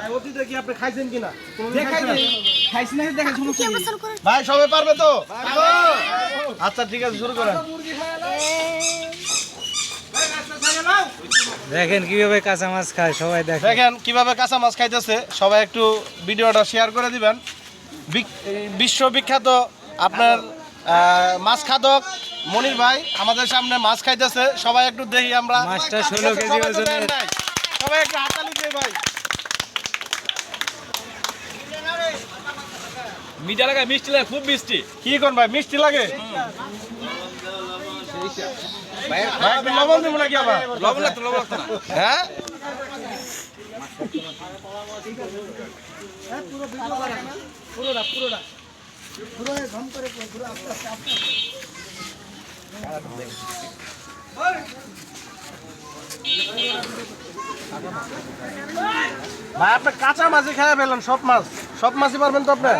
ভাই অতীতে কি আপনি খাইছেন কিনা? দেখাই খাইছি? না। দেখা সমস্যা ভাই সবাই পারবে তো? আচ্ছা ঠিক আছে শুরু করেন। দেখেন কীভাবে কাঁচা মাছ খায় সবাই দেখেন। দেখেন কীভাবে কাঁচা মাছ খাইতেছে। সবাই একটু ভিডিওটা শেয়ার করে দিবেন। বিশ্ববিখ্যাত আপনার আহ, মাছ খাদক মনির ভাই আমাদের সামনে মাছ খাইতেছে। সবাই একটু দেখি আমরা। মাছটা ঠিক 16 আছে, কেজি সবাই তো ওজনের। দেন নাই। সবাই একটু হাতালি দিয়ে ভাই। মিঠা লাগা মিষ্টি লাগে খুব মিষ্টি। কি কোন ভাই মিষ্টি লাগে? ভাই লবণ দিব নাকি আবার? লবণ লাগতো লবণ লাগতো না। হ্যাঁ? ভাই কাঁচা মাছই খেয়ে ফেলেন সব মাছ। সব মাছই পারবেন তো আপনি?